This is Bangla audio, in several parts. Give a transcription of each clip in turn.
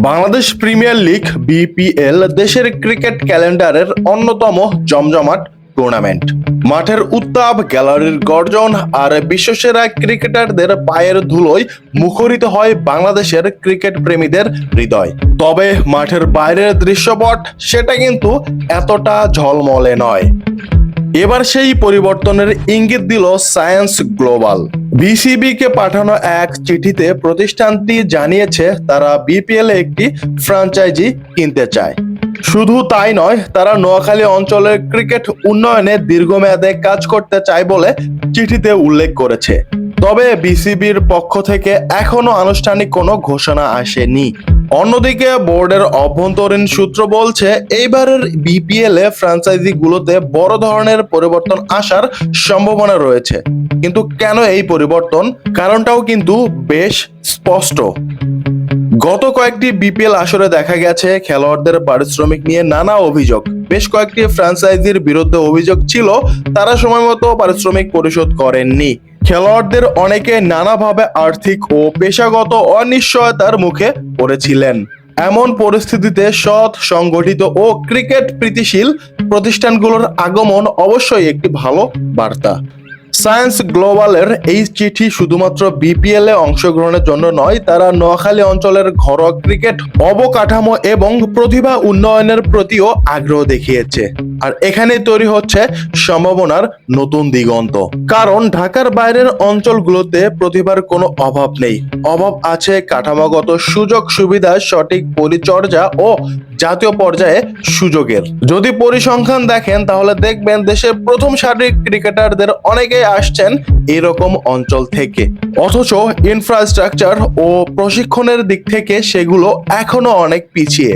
বাংলাদেশ প্রিমিয়ার লিগ, বিপিএল দেশের ক্রিকেট ক্যালেন্ডারের অন্যতম জমজমাট টুর্নামেন্ট। মাঠের উত্তাপ, গ্যালারির গর্জন আর বিশ্বসেরা ক্রিকেটারদের পায়ের ধুলোয় মুখরিত হয় বাংলাদেশের ক্রিকেট প্রেমীদের হৃদয়। তবে মাঠের বাইরের দৃশ্যপট, সেটা কিন্তু এতটা ঝলমলে নয়। এবার সেই পরিবর্তনের ইঙ্গিত দিল সায়েন্স গ্লোবাল। বিসিবি কে পাঠানো এক চিঠিতে প্রতিষ্ঠানটি জানিয়েছে, তারা বিপিএল এ একটি ফ্র্যাঞ্চাইজি কিনতে চায়। শুধু তাই নয়, তারা নোয়াখালী অঞ্চলের ক্রিকেট উন্নয়নে দীর্ঘমেয়াদে কাজ করতে চায় বলে চিঠিতে উল্লেখ করেছে। তবে বিসিবির পক্ষ থেকে এখনও আনুষ্ঠানিক কোনো ঘোষণা আসেনি। অন্যদিকে বোর্ডের অভ্যন্তরীণ সূত্র বলছে, এইবারের বিপিএল এ ফ্র্যাঞ্চাইজি গুলোতে বড় ধরনের পরিবর্তন আসার সম্ভাবনা রয়েছে। কিন্তু কেন এই পরিবর্তন? কারণটাও কিন্তু বেশ স্পষ্ট। গত কয়েকটি বিপিএল আসরে দেখা গেছে, খেলোয়াড়দের পারিশ্রমিক নিয়ে নানা অভিযোগ। বেশ কয়েকটি ফ্র্যাঞ্চাইজির বিরুদ্ধে অভিযোগ ছিল, তারা সময় মতো পারিশ্রমিক পরিশোধ করেননি। খেলোয়াড়দের অনেকে নানাভাবে আর্থিক ও পেশাগত অনিশ্চয়তার মুখে পড়েছিলেন। এমন পরিস্থিতিতে সৎ, সংগঠিত ও ক্রিকেট প্রীতিশীল প্রতিষ্ঠানগুলোর আগমন অবশ্যই একটি ভালো বার্তা। সায়েন্স গ্লোবালের এই চিঠি শুধুমাত্র বিপিএল এ অংশগ্রহণের জন্য নয়, তারা নোয়াখালী অঞ্চলের ঘরোয়া ক্রিকেট, অবকাঠামো এবং প্রতিভা উন্নয়নের প্রতিও আগ্রহ দেখিয়েছে। আর এখানে তৈরি হচ্ছে সম্ভাবনার নতুন দিগন্ত। কারণ ঢাকার বাইরের অঞ্চলগুলোতে প্রতিভার কোনো অভাব নেই। অভাব আছে কাঠামোগত সুযোগ সুবিধা সঠিক পরিচর্যা ও জাতীয় পর্যায়ে সুযোগের। যদি পরিসংখ্যান দেখেন, তাহলে দেখবেন দেশের প্রথম সারির ক্রিকেটারদের অনেকেই আসছেন এরকম অঞ্চল থেকে। অথচ ইনফ্রাস্ট্রাকচার ও প্রশিক্ষণের দিক থেকে সেগুলো এখনও অনেক পিছিয়ে।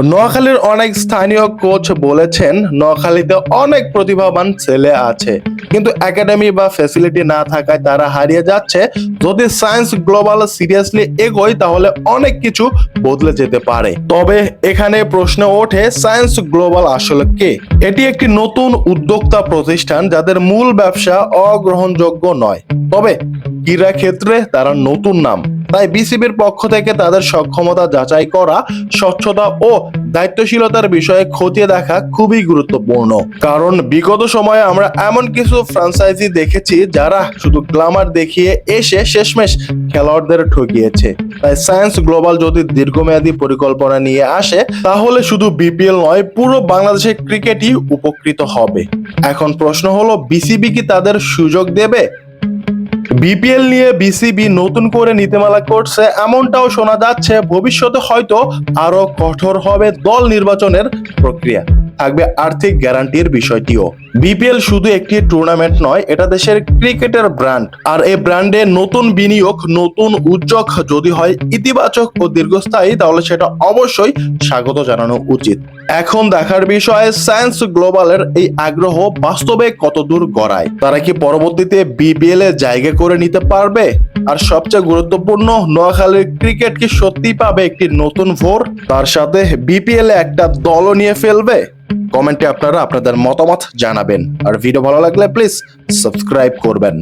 নোয়াখালীর অনেক স্থানীয় কোচ বলেছেন, নোয়াখালীতে অনেক প্রতিভাবান ছেলে আছে। কিন্তু একাডেমি বা ফ্যাসিলিটি না থাকায় তারা হারিয়ে যাচ্ছে। যদি সায়েন্স গ্লোবাল সিরিয়াসলি এগোয়, তাহলে অনেক কিছু বদলে যেতে পারে। তবে এখানে প্রশ্ন ওঠে সায়েন্স গ্লোবাল আসলে কে? এটি একটি নতুন উদ্যোক্তা প্রতিষ্ঠান যাদের মূল ব্যবসা অগ্রহণযোগ্য নয়। তবে ক্রীড়া ক্ষেত্রে তারা নতুন নাম। তাই বিসিবির পক্ষ থেকে তাদের সক্ষমতা যাচাই করা, স্বচ্ছতা ও দায়িত্বশীলতার বিষয়ে খতিয়ে দেখা খুবই গুরুত্বপূর্ণ। কারণ বিগত সময়ে আমরা এমন কিছু ফ্রাঞ্চাইজি দেখেছি যারা শুধু গ্লামার দেখিয়ে এসে শেষমেশ খেলোয়াড়দের ঠকিয়েছে। তাই সায়েন্স গ্লোবাল যদি দীর্ঘমেয়াদী পরিকল্পনা নিয়ে আসে, তাহলে শুধু বিপিএল নয়, পুরো বাংলাদেশের ক্রিকেটই উপকৃত হবে। এখন প্রশ্ন হলো বিসিবি কি তাদের সুযোগ দেবে? বিপিএল নিয়ে বিসিবি নতুন করে নীতিমালা করছে, এমনটাও শোনা যাচ্ছে, ভবিষ্যতে হয়তো আরও কঠোর হবে দল নির্বাচনের প্রক্রিয়া। থাকবে আর্থিক গ্যারান্টির বিষয়টিও। বিপিএল শুধু একটি টুর্নামেন্ট নয়, এটা দেশের ক্রিকেটের ব্র্যান্ড আর এই ব্র্যান্ডে নতুন বিনিয়োগ, নতুন উদ্যোগ যদি হয় ইতিবাচক ও দীর্ঘস্থায়ী, তাহলে সেটা অবশ্যই স্বাগত জানানো উচিত। এখন দেখার বিষয় সায়েন্স গ্লোবালের এই আগ্রহ বাস্তবে কতদূর গড়ায়? তারা কি পরবর্তীতে বিপিএল এ জায়গা করে নিতে পারবে? আর সবচেয়ে গুরুত্বপূর্ণ, নোয়াখালীর ক্রিকেট কি সত্যি পাবে একটি নতুন ভোর? তার সাথে বিপিএল এ একটা দলও নিয়ে ফেলবে? কমেন্টে আপনারা আপনাদের মতামত জানাবেন। আর ভিডিও ভালো লাগলে প্লিজ সাবস্ক্রাইব করবেন।